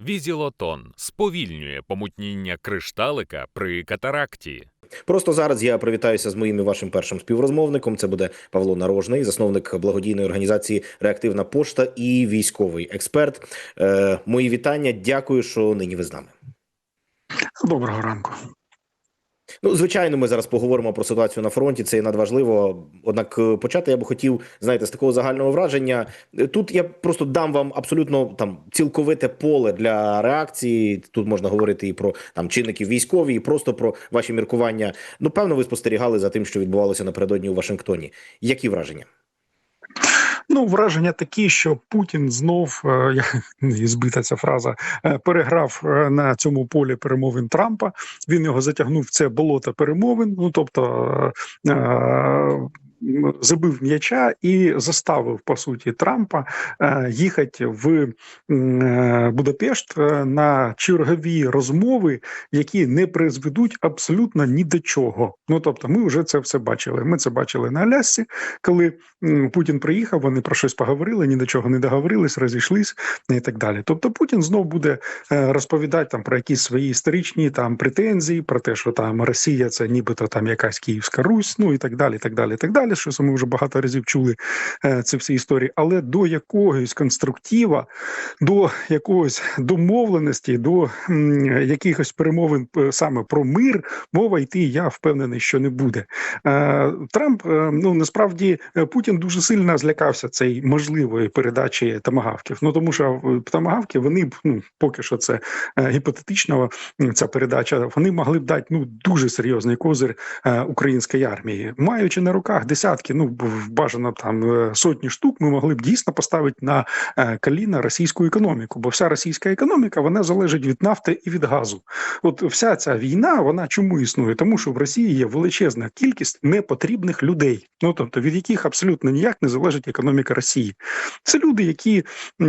Візілотон сповільнює помутніння кришталика при катаракті. Просто зараз я привітаюся з моїм і вашим першим співрозмовником. Це буде Павло Нарожний, засновник благодійної організації Реактивна пошта і військовий експерт. Е, мої вітання. Дякую, що нині ви з нами. Доброго ранку. Ну, звичайно, ми зараз поговоримо про ситуацію на фронті. Це і надважливо. Однак, е, почати я би хотів, знаєте, з такого загального враження. Е, Тут я просто дам вам абсолютно там цілковите поле для реакції. Тут можна говорити і про там чинників військові, і просто про ваші міркування. Ну, певно, ви спостерігали за тим, що відбувалося напередодні у Вашингтоні. Які враження? Ну, враження такі, що Путін знов е, збита ця фраза е, переграв е, на цьому полі перемовин Трампа. Він його затягнув в це болото перемовин. Ну тобто забив м'яча і заставив по суті Трампа їхати в е, Будапешт е, на чергові розмови, які не призведуть абсолютно ні до чого. Ну тобто, ми вже це все бачили. Ми це бачили на Алясці, коли Путін приїхав, вони про щось поговорили, ні до чого не договорились, розійшлись і так далі. Тобто Путін знов буде е, розповідати там про якісь свої історичні там претензії, про те, що там Росія це нібито там якась Київська Русь, ну і так далі, так далі, так далі. Що ми вже багато разів чули е, ці всі історії, але до якогось конструктива, до якогось домовленості, до якихось перемовин е, саме про мир, мова йти, я впевнений, що не буде. Е, Трамп ну насправді Путін дуже сильно злякався цієї можливої передачі тамагавків. Ну тому що тамагавки вони б ну поки що це гіпотетично ця передача. Вони могли б дати ну дуже серйозний козир української армії, маючи на руках десятки, ну бажано там е, сотні штук, ми могли б дійсно поставити на е, коліна російську економіку, бо вся російська економіка вона залежить від нафти і від газу. От вся ця війна, вона чому існує? Тому що в Росії є величезна кількість непотрібних людей, ну тобто від яких абсолютно ніяк не залежить економіка Росії. Це люди, які е,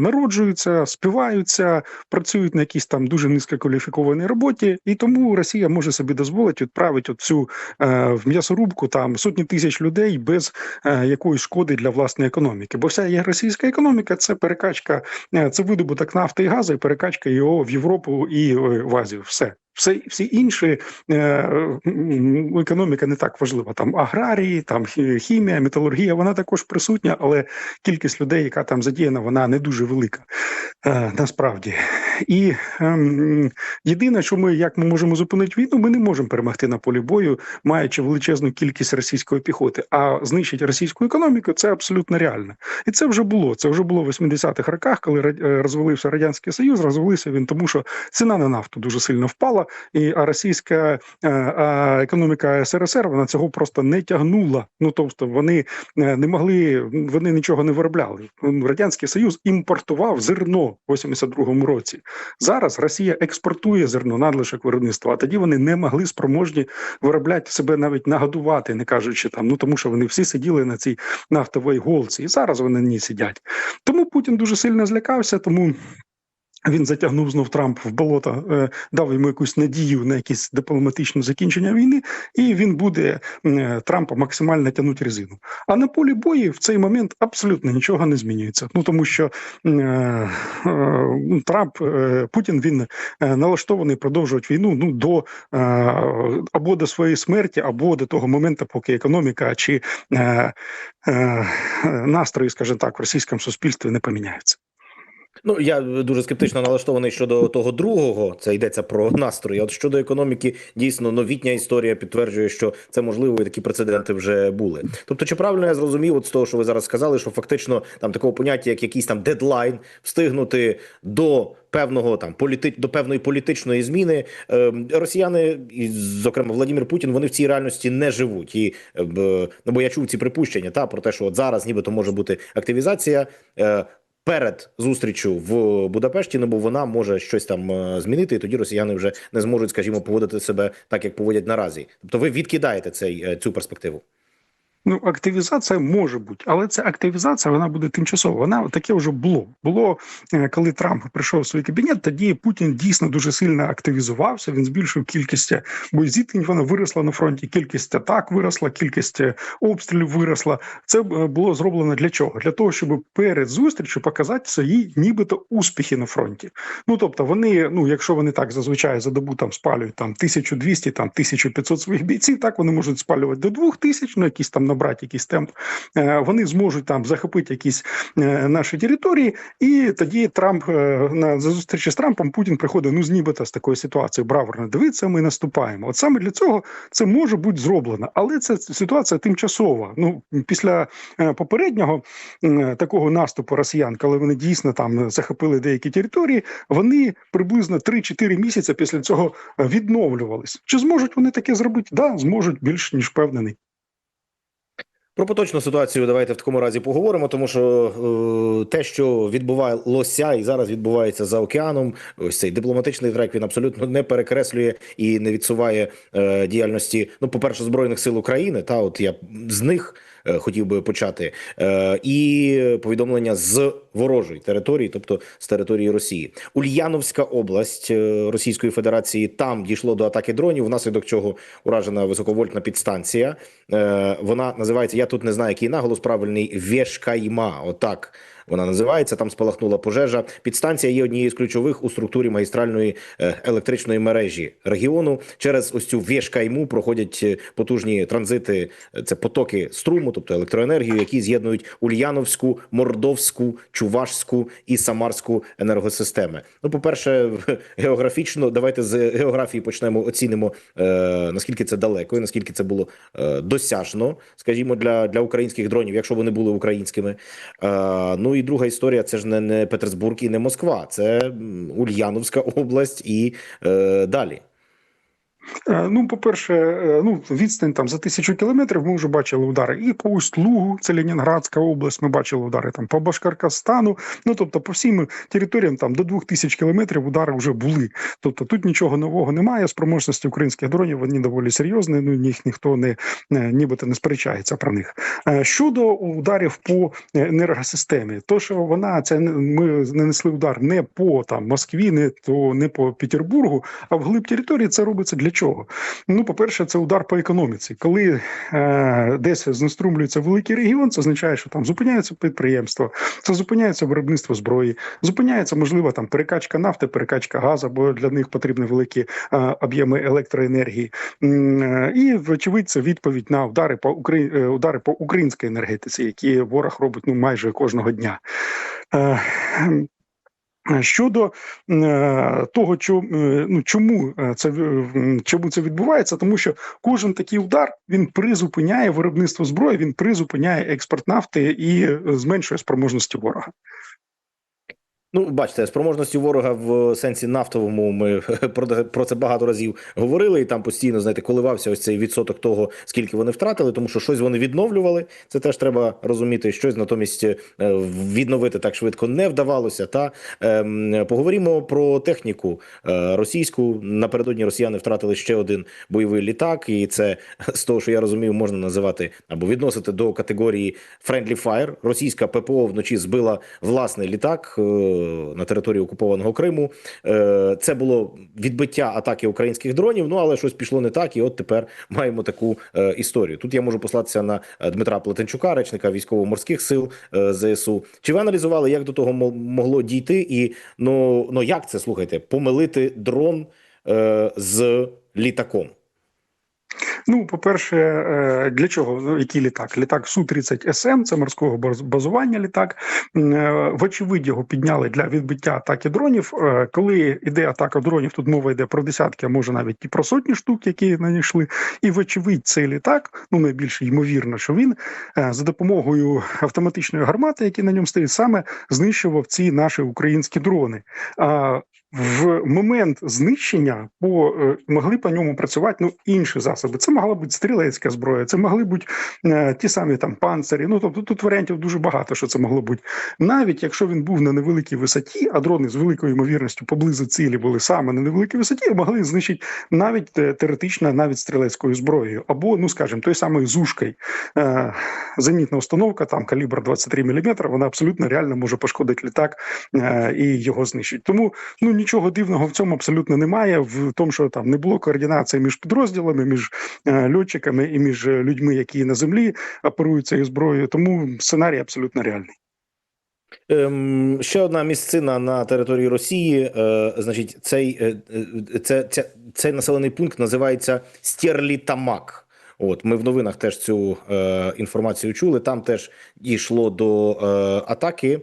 народжуються, співаються, працюють на якійсь там дуже низькокваліфікованій роботі, і тому Росія може собі дозволити відправити цю в м'ясорубку там сотні тисяч людей без е, якоїсь шкоди для власної економіки. Бо вся є російська економіка це перекачка, е, це видобуток нафти і газу, і перекачка його в Європу і е, в Азію. Все. Все всі інші е, економіка не так важлива. Там аграрії, там хімія, металургія, вона також присутня, але кількість людей, яка там задіяна, вона не дуже велика е, насправді. І ем, єдине, що ми як ми можемо зупинити війну, ми не можемо перемогти на полі бою, маючи величезну кількість російської піхоти. А знищити російську економіку це абсолютно реально. І це вже було. Це вже було в 80-х роках, коли е, розвалився радянський союз. Розвалився він тому, що ціна на нафту дуже сильно впала, і а російська е, а економіка СРСР вона цього просто не тягнула. Ну тобто вони е, не могли, вони нічого не виробляли. Радянський Союз імпортував зерно в 82-му році. Зараз Росія експортує зерно надлишок виробництва, а тоді вони не могли спроможні виробляти себе навіть нагодувати, не кажучи там, ну тому що вони всі сиділи на цій нафтовій голці, і зараз вони ній сидять. Тому Путін дуже сильно злякався, тому. Він затягнув знов Трамп в болото, е, дав йому якусь надію на якесь дипломатичне закінчення війни, і він буде е, Трампа максимально тягнути резину. А на полі бою в цей момент абсолютно нічого не змінюється. Ну тому що е, Трамп Путін він налаштований продовжувати війну ну до або до своєї смерті, або до того моменту, поки економіка чи настрої, скажімо так, в російському суспільстві не поміняються. Ну я дуже скептично налаштований щодо того другого. Це йдеться про настрої. От щодо економіки, дійсно новітня історія підтверджує, що це можливо, і такі прецеденти вже були. Тобто, чи правильно я зрозумів, от з того, що ви зараз сказали, що фактично там такого поняття, як якийсь там дедлайн, встигнути до певного там політи... до певної політичної зміни, е, росіяни, і зокрема Владимир Путін, вони в цій реальності не живуть. І е, ну, бо я чув ці припущення та про те, що от зараз нібито може бути активізація. Е, перед зустрічю в Будапешті, ну бо вона може щось там е, змінити, і тоді росіяни вже не зможуть, скажімо, поводити себе так, як поводять наразі. Тобто, ви відкидаєте цей е, цю перспективу. Ну, активізація може бути, але ця активізація вона буде тимчасова. Вона таке вже було. Було е, коли Трамп прийшов в свій кабінет. Тоді Путін дійсно дуже сильно активізувався. Він збільшив кількість боєзіткнень. Вона виросла на фронті. Кількість атак виросла, кількість е, обстрілів виросла. Це е, було зроблено для чого? Для того, щоб перед зустрічю показати свої нібито успіхи на фронті. Ну тобто, вони, ну якщо вони так зазвичай за добу там спалюють там 1200, там 1500 своїх бійців, так вони можуть спалювати до 2000, ну якісь там набрати якийсь темп. Е, Вони зможуть там захопити якісь е, наші території, і тоді Трамп е, на зустрічі з Трампом Путін приходить ну з нібито з такої ситуації браворно. Дивіться, ми наступаємо. От саме для цього це може бути зроблено, але це ситуація тимчасова. Ну після попереднього такого наступу росіян, коли вони дійсно там захопили деякі території, вони приблизно 3-4 місяці після цього відновлювались. Чи зможуть вони таке зробити? Да, зможуть більш ніж впевнений. Про поточну ситуацію давайте в такому разі поговоримо, тому що е, те, що відбувалося і зараз відбувається за океаном, ось цей дипломатичний трек він абсолютно не перекреслює і не відсуває е, діяльності. Ну, по перше, збройних сил України. Та от я з них хотів би почати, е, і повідомлення з ворожої території, тобто з території Росії, Ульяновська область е, Російської Федерації. Там дійшло до атаки дронів, внаслідок чого уражена високовольтна підстанція. Е, Вона називається. Я тут не знаю, який наголос правильний. Вєшкайма. Отак вона називається. Там спалахнула пожежа. Підстанція є однією з ключових у структурі магістральної е, електричної мережі регіону. Через ось цю Вєшкайму проходять е, потужні транзити. е, Це потоки струму, тобто електроенергію, які з'єднують Ульяновську, Мордовську, Чувашську і Самарську енергосистеми. Ну, по перше, географічно, давайте з географії почнемо. Оцінимо наскільки це далеко і наскільки це було досяжно, скажімо, для, для українських дронів, якщо вони були українськими. Ну і друга історія: це ж не, не Петербург і не Москва, це Ульяновська область і е, далі. Е, Ну, по-перше, е, ну відстань там за тисячу кілометрів. Ми вже бачили удари і по Усть-Лугу, це Ленінградська область. Ми бачили удари там по Башкаркастану. Ну тобто, по всім територіям там до двох тисяч кілометрів удари вже були. Тобто тут нічого нового немає. Спроможності українських дронів вони доволі серйозні. Ну їх ніхто не нібито не сперечається про них. Е, Щодо ударів по енергосистемі, то що вона це ми нанесли удар не по там Москві, не то не по Петербургу, а вглиб території це робиться для чого? Ну, по-перше, це удар по економіці. Коли е, десь знеструмлюється великий регіон, це означає, що там зупиняється підприємство, це зупиняється виробництво зброї, зупиняється, можливо, там перекачка нафти, перекачка газу, бо для них потрібні великі е, об'єми електроенергії. Е, І, вочевидь, це відповідь на удари по Украї... е, удари по українській енергетиці, які ворог робить ну майже кожного дня. Е, Щодо е, того, е, ну, чому е, це чому це відбувається, тому що кожен такий удар він призупиняє виробництво зброї, він призупиняє експорт нафти і зменшує спроможності ворога. Ну, бачите, спроможності ворога в сенсі нафтовому ми про, це багато разів говорили, і там постійно знаєте, коливався ось цей відсоток того, скільки вони втратили, тому що щось вони відновлювали. Це теж треба розуміти. Щось натомість е, відновити так швидко не вдавалося. Та ем, поговоримо про техніку е, російську. Напередодні росіяни втратили ще один бойовий літак, і це з того, що я розумію, можна називати або відносити до категорії Friendly Fire. Російська ППО вночі збила власний літак. е, на території окупованого Криму. Е, Це було відбиття атаки українських дронів. Ну але щось пішло не так, і от тепер маємо таку е, історію. Тут я можу послатися на е, Дмитра Плетенчука, речника військово-морських сил е, ЗСУ. Чи ви аналізували, як до того мо- могло дійти? І ну, ну як це слухайте, помилити дрон е, з літаком? Ну, по-перше, е, для чого Ну, який літак? Літак су 30 СМ, це морського базування. Літак е, вочевидь його підняли для відбиття атаки дронів. Е, Коли йде атака дронів, тут мова йде про десятки, а може навіть і про сотні штук, які надійшли. І вочевидь, цей літак, ну найбільш ймовірно, що він за допомогою автоматичної гармати, які на ньому стоять, саме знищував ці наші українські дрони. В момент знищення по е, могли по ньому працювати ну інші засоби. Це могла бути стрілецька зброя, це могли бути е, ті самі там панцирі. Ну тобто тут варіантів дуже багато, що це могло бути. Навіть якщо він був на невеликій висоті, а дрони з великою ймовірністю поблизу цілі були саме на невеликій висоті, могли знищити навіть е, теоретично, навіть стрілецькою зброєю, або ну скажімо, той самий зушкой. Е, зенітна установка, там калібр 23 мм, вона абсолютно реально може пошкодити літак е, і його знищить. Тому ну нічого дивного в цьому абсолютно немає. В тому, що там не було координації між підрозділами, між е, льотчиками і між е, людьми, які на землі оперують цією зброєю. Тому сценарій абсолютно реальний. Ем, ще одна місцина на території Росії. Е, значить, цей, е, е, це, це, цей населений пункт називається Стерлітамак. От ми в новинах теж цю е, інформацію чули. Там теж дійшло до е, атаки.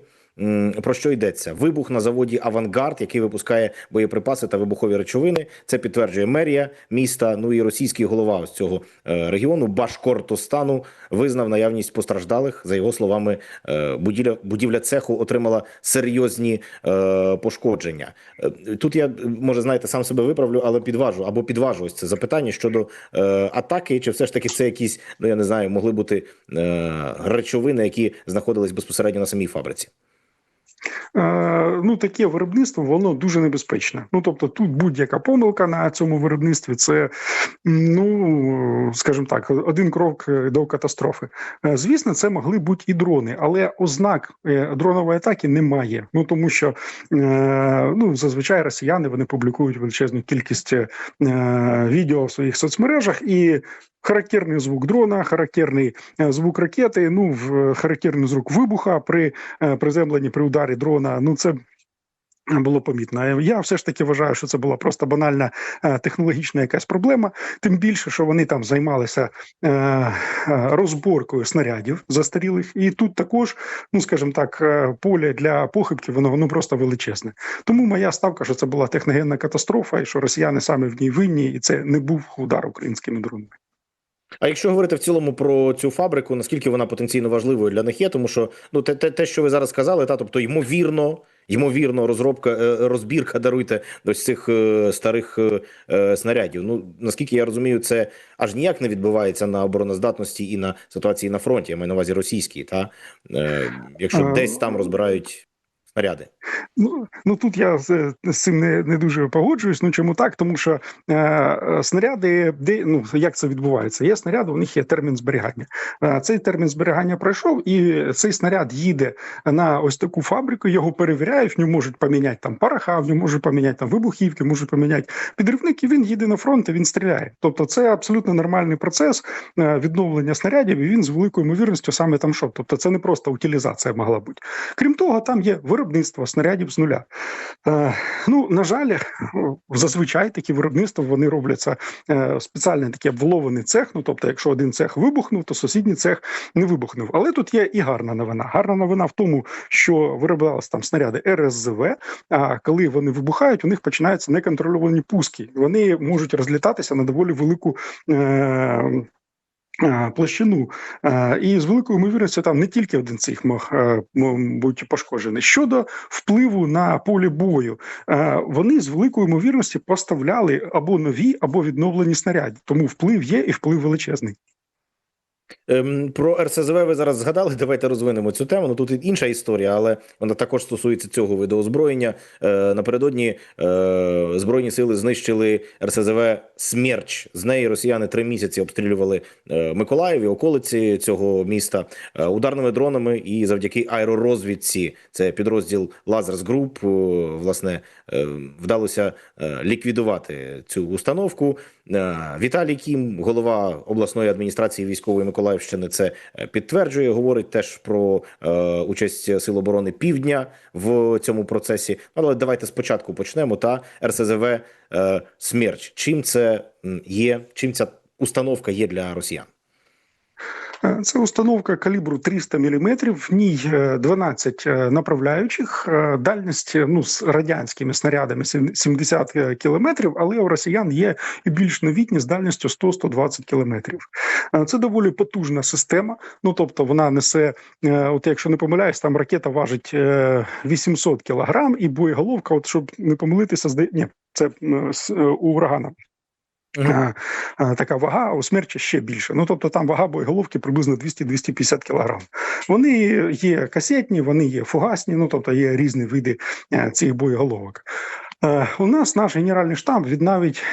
Про що йдеться? Вибух на заводі Авангард, який випускає боєприпаси та вибухові речовини. Це підтверджує мерія міста. Ну і російський голова ось цього е, регіону Башкортостану визнав наявність постраждалих. За його словами, е, будівля будівля цеху отримала серйозні е, пошкодження. Тут я може знаєте, сам себе виправлю, але підважу або підважу це запитання щодо атаки, чи все ж таки це якісь, ну я не знаю, могли бути речовини, які знаходились безпосередньо на самій фабриці. Е, ну таке виробництво воно дуже небезпечне. Ну тобто, тут будь-яка помилка на цьому виробництві це ну скажімо так, один крок е, до катастрофи. Е, Звісно, це могли бути і дрони, але ознак дронової атаки немає. Ну тому що ну зазвичай росіяни вони публікують величезну кількість відео в своїх соцмережах і. Характерний звук дрона, характерний звук ракети. Ну характерний звук вибуха при приземленні при ударі дрона. Ну це. Було помітно. Я все ж таки вважаю, що це була просто банальна е, технологічна якась проблема. Тим більше, що вони там займалися е, е, розборкою снарядів застарілих, і тут також, ну скажімо так, поле для похибки воно воно просто величезне. Тому моя ставка, що це була техногенна катастрофа, і що росіяни саме в ній винні, і це не був удар українськими дронами. А якщо говорити в цілому про цю фабрику, наскільки вона потенційно важливою для них є, тому що ну те, те, те що ви зараз сказали, та тобто ймовірно, ймовірно, розробка е, розбірка даруйте ось цих е, старих е, е, снарядів. Ну наскільки я розумію, це аж ніяк не відбувається на обороноздатності і на ситуації на фронті. Я маю на увазі російській, та е, якщо десь там розбирають снаряди. Ну, ну тут я з, з цим не, не дуже погоджуюсь. Ну чому так? Тому що е, е, снаряди, де ну як це відбувається? Є снаряди, у них є термін зберігання. Е, цей термін зберігання пройшов, і цей снаряд їде на ось таку фабрику. Його перевіряють. В ньому можуть поміняти там пороха, в ньому можуть поміняти там вибухівки, можуть поміняти підривники. Він їде на фронт і він стріляє. Тобто, це абсолютно нормальний процес е, відновлення снарядів. І він з великою ймовірністю саме там що. Тобто, це не просто утилізація могла бути. Крім того, там є виробництво снарядів з нуля. Е, ну на жаль, зазвичай такі виробництва вони робляться е, спеціальний такий обволований цех. Ну тобто, якщо один цех вибухнув, то сусідній цех не вибухнув. Але тут є і гарна новина. Гарна новина в тому, що вироблялися там снаряди РСЗВ. А коли вони вибухають, у них починаються неконтрольовані пуски. Вони можуть розлітатися на доволі велику. Е, Площину Е, і з великою ймовірністю там не тільки один цих мог е, бути пошкоджений. Щодо впливу на полі бою, е, вони з великою ймовірністю поставляли або нові, або відновлені снаряди. Тому вплив є і вплив величезний. Ем, Про РСЗВ ви зараз згадали. Давайте розвинемо цю тему. Ну тут інша історія, але вона також стосується цього виду озброєння. Е, напередодні е, збройні сили знищили РСЗВ Смерч. З неї росіяни три місяці обстрілювали е, Миколаїв і околиці цього міста е, ударними дронами. І завдяки аеророзвідці, це підрозділ Group, е, власне вдалося ліквідувати цю установку. Е, Віталій Кім, голова обласної адміністрації військової Миколаївщини, це е, підтверджує. Говорить теж про е, участь Сил оборони Півдня в цьому процесі. Але давайте спочатку почнемо. Та РСЗВ Смерч. Чим це є? Чим ця установка є для росіян? Е, Це установка калібру 300 мм, в ній е, 12 е, направляючих, е, дальність е, ну, з радянськими снарядами сім- 70 кілометрів, але у росіян є і більш новітні з дальністю 100-120 кілометрів. Е, Це доволі потужна система. Ну тобто вона несе, от якщо не помиляюсь, там ракета важить е, 800 кілограм, і боєголовка, от щоб не помилитися, зда... ні, це у урагана. Е, е, така вага, у смерчі ще більше. Ну тобто там вага боєголовки приблизно 200-250 кілограм. Вони є касетні, вони є фугасні, ну тобто є різні види е, цих боєголовок. У нас наш генеральний штаб від навіть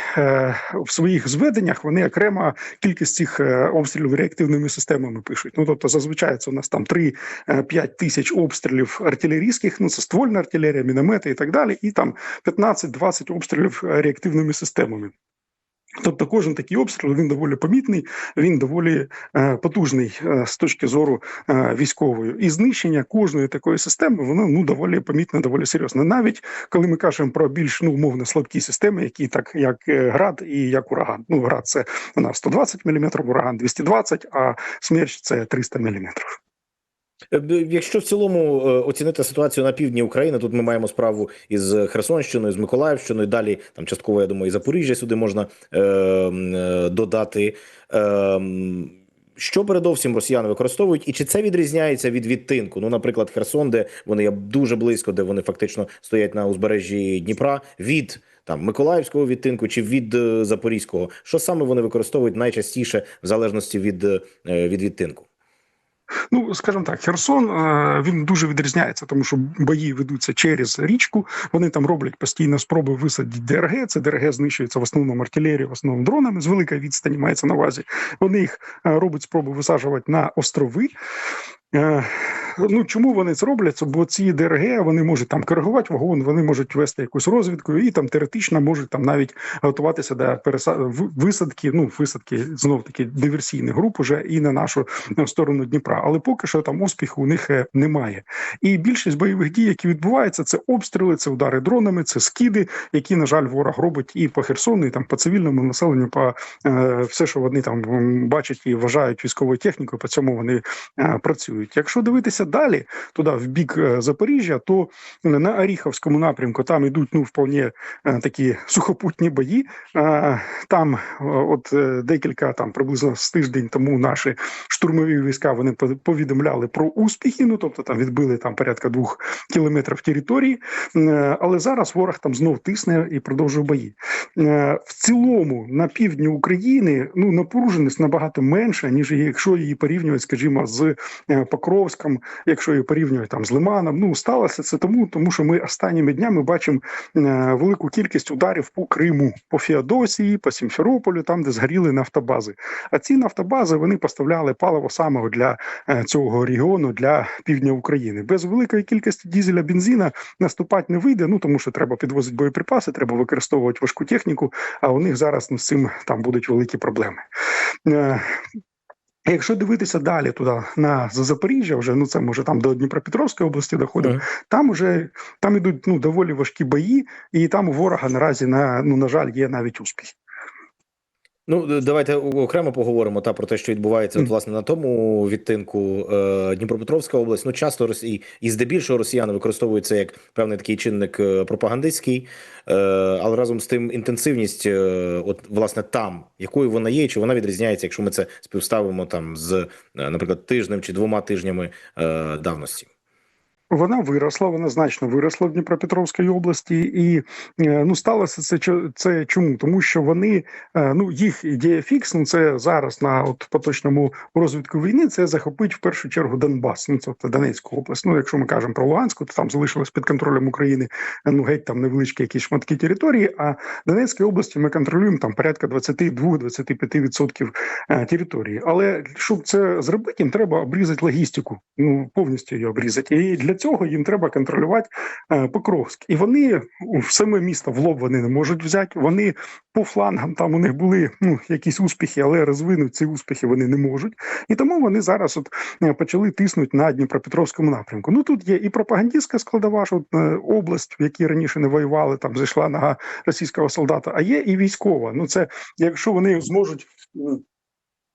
в своїх зведеннях вони окремо кількість цих обстрілів реактивними системами пишуть. Ну тобто, зазвичай це у нас там 3-5 тисяч обстрілів артилерійських, ну це ствольна артилерія, міномети і так далі, і там 15-20 обстрілів реактивними системами. Тобто кожен такий обстріл він доволі помітний, він доволі е, потужний е, з точки зору е, військової. І знищення кожної такої системи воно ну доволі помітне, доволі серйозне. Навіть коли ми кажемо про більш ну умовно слабкі системи, які так як е, град і як ураган. Ну град це нас 120 мм, ураган 220, а смерч це 300 мм. Е, Якщо в цілому е, оцінити ситуацію на півдні України, тут ми маємо справу із Херсонщиною, з Миколаївщиною. Далі там частково я думаю, і Запоріжжя сюди можна е, е, додати. Е, що передовсім росіяни використовують, і чи це відрізняється від відтинку? Ну, наприклад, Херсон, де вони є дуже близько, де вони фактично стоять на узбережжі Дніпра, від там Миколаївського відтинку чи від е, Запорізького. Що саме вони використовують найчастіше в залежності від, від відтинку? Ну, скажімо так, Херсон е, він дуже відрізняється, тому що бої ведуться через річку. Вони там роблять постійно спроби висадити ДРГ. Це ДРГ знищується в основному артилерією, в основному дронами з великої відстані мається на увазі. Вони їх е, роблять спроби висаджувати на острови. Е, Ну чому вони це роблять? Бо ці ДРГ вони можуть там коригувати вагон, вони можуть вести якусь розвідку і там теоретично можуть там навіть готуватися до переса... висадки. Ну висадки знов таки диверсійних груп уже і на нашу сторону Дніпра. Але поки що там успіху у них е, немає. І більшість бойових дій, які відбуваються, це обстріли, це удари дронами, це скиди, які на жаль ворог робить і по Херсону, і там по цивільному населенню, по е, все, що вони там бачать і вважають військовою технікою, по цьому вони е, працюють. Якщо дивитися далі, туди в бік е, Запоріжжя, то на Оріховському напрямку там ідуть ну вполне е, такі сухопутні бої. Е, Там, е, от е, декілька там приблизно з тиждень тому наші штурмові війська вони повідомляли про успіхи. Ну тобто там відбили там порядка двох кілометрів території. Е, Але зараз ворог там знов тисне і продовжує бої. Е, В цілому на півдні України ну напруженість набагато менша, ніж якщо її порівнювати, скажімо, з е, Покровськом, якщо її порівнювати там з Лиманом. Ну сталося це тому, тому що ми останніми днями бачимо е, велику кількість ударів по Криму, по Феодосії, по Сімферополю, там де згоріли нафтобази. А ці нафтобази вони поставляли паливо саме для е, цього регіону для півдня України. Без великої кількості дізеля бензина наступати не вийде. Ну тому що треба підвозити боєприпаси, треба використовувати важку техніку. А у них зараз ну, з цим там будуть великі проблеми. Е, Якщо дивитися далі туди на Запоріжжя, вже ну це може там до Дніпропетровської області доходимо. Мгм. Там уже там ідуть ну доволі важкі бої, і там у ворога наразі на ну на жаль є навіть успіхи. Ну, давайте окремо поговоримо та про те, що відбувається от, власне на тому відтинку е, Дніпропетровська область. Ну, часто Росії і здебільшого росіяни використовують це як певний такий чинник е, пропагандистський, е, але разом з тим інтенсивність, е, от власне там, якою вона є, чи вона відрізняється, якщо ми це співставимо там з, е, наприклад, тижнем чи двома тижнями е, давності. Вона виросла, вона значно виросла в Дніпропетровській області, і е, ну сталося це це чому? Тому що вони е, ну їх ідея фікс, ну це зараз на от поточному розвитку війни. Це захопить в першу чергу Донбас, ну тобто Донецьку область. Ну якщо ми кажемо про Луганську, то там залишилось під контролем України е, ну геть там невеличкі якісь шматки території. А Донецькій області ми контролюємо там порядка 22-25% е, території. Але щоб це зробити, їм треба обрізати логістику, ну повністю її обрізати. І для цього їм треба контролювати е, Покровськ. І вони в саме місто в лоб вони не можуть взяти. Вони по флангам там у них були ну якісь успіхи, але розвинути ці успіхи вони не можуть. І тому вони зараз от е, почали тиснути на Дніпропетровському напрямку. Ну тут є і пропагандистська складова, що е, область, в якій раніше не воювали, там зайшла нога російського солдата, а є і військова. Ну це якщо вони зможуть.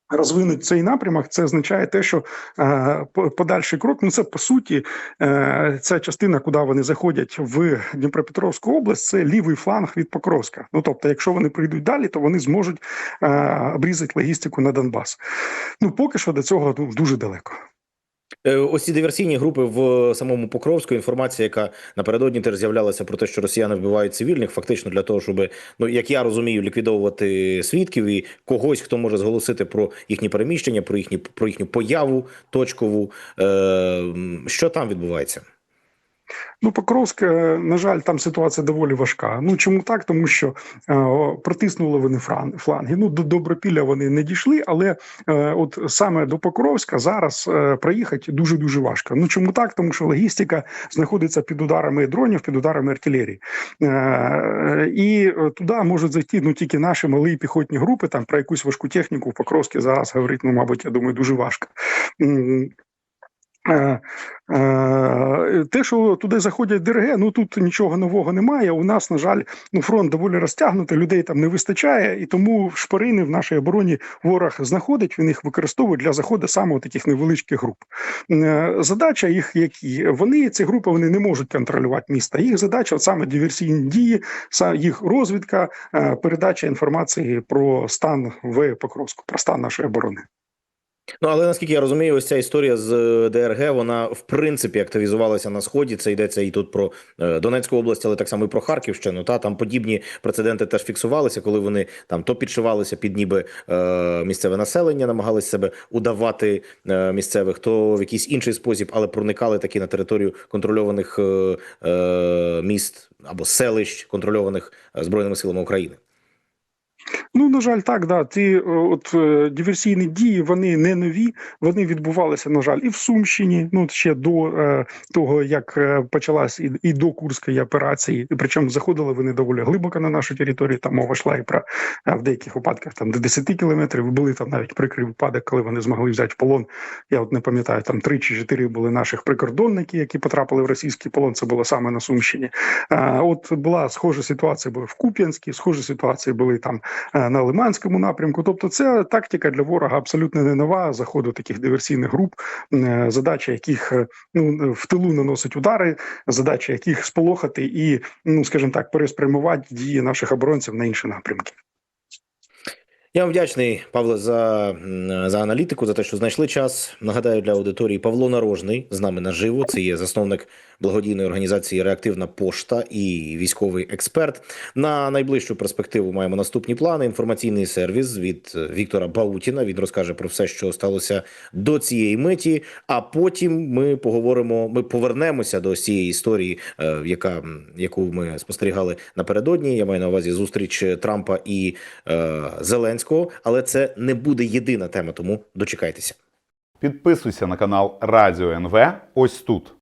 Розвинуть цей напрямок, це означає те, що е, подальший крок, ну це по суті, е, ця частина, куди вони заходять в Дніпропетровську область, це лівий фланг від Покровська. Ну тобто, якщо вони прийдуть далі, то вони зможуть е, обрізати логістику на Донбас. Ну поки що до цього ну, дуже далеко. Е, Ось ці диверсійні групи в самому Покровську. Інформація, яка напередодні теж з'являлася про те, що росіяни вбивають цивільних, фактично для того, щоб ну як я розумію, ліквідовувати свідків і когось, хто може зголосити про їхні переміщення, про їхні про їхню появу точкову. Е, що там відбувається? Ну, Покровськ, на жаль, там ситуація доволі важка. Ну чому так? Тому що е, протиснули вони фланги. Ну до Добропілля вони не дійшли, але е, от саме до Покровська зараз е, проїхати дуже дуже важко. Ну чому так? Тому що логістика знаходиться під ударами дронів, під ударами артилерії, і туди можуть зайти ну тільки наші малі піхотні групи. Там про якусь важку техніку в Покровській зараз говорить, ну мабуть, я думаю, дуже важко. Е, е, Те, що туди заходять ДРГ, ну тут нічого нового немає. У нас, на жаль, ну фронт доволі розтягнутий, людей там не вистачає, і тому шпарини в нашій обороні ворог знаходить. Він їх використовує для заходу саме таких невеличких груп. Е, Задача їх які вони ці групи вони не можуть контролювати міста. Їх задача саме диверсійні дії, їх розвідка, передача інформації про стан в Покровську, про стан нашої оборони. Ну але наскільки я розумію, ось ця історія з е, ДРГ, вона в принципі активізувалася на сході. Це йдеться і тут про е, Донецьку область, але так само і про Харківщину. Та там подібні прецеденти теж фіксувалися, коли вони там то підшивалися під ніби е, місцеве населення, намагалися себе удавати місцевих, то в якийсь інший спосіб, але проникали таки на територію контрольованих міст або селищ, контрольованих збройними силами України. Ну на жаль, так да. Ці е, от е, диверсійні дії вони не нові. Вони відбувалися, на жаль, і в Сумщині. Ну ще до е, того, як е, почалась і, і до Курської операції. І причому заходили вони доволі глибоко на нашу територію. Там мова йшла і про в деяких випадках там до 10 кілометрів. Були там навіть прикрий випадок, коли вони змогли взяти полон. Я от не пам'ятаю, там три чи чотири були наших прикордонники, які потрапили в російський полон. Це було саме на Сумщині. Е, От була схожа ситуація була в Куп'янській, схожі ситуації були там на Лиманському напрямку. Тобто, це тактика для ворога абсолютно не нова. Заходу таких диверсійних груп, е, задача яких е, ну в тилу наносить удари, задача яких сполохати і, ну скажімо так, переспрямувати дії наших оборонців на інші напрямки. Я вам вдячний, Павле, за, за аналітику, за те, що знайшли час. Нагадаю для аудиторії Павло Нарожний з нами наживо. Це є засновник благодійної організації Реактивна пошта і військовий експерт. На найближчу перспективу маємо наступні плани. Інформаційний сервіс від е, Віктора Баутіна. Він розкаже про все, що сталося до цієї миті. А потім ми поговоримо. Ми повернемося до цієї історії, е, яка яку ми спостерігали напередодні. Я маю на увазі зустріч Трампа і е, Зеленського, але це не буде єдина тема, тому дочекайтеся. Підписуйся на канал Радіо НВ ось тут.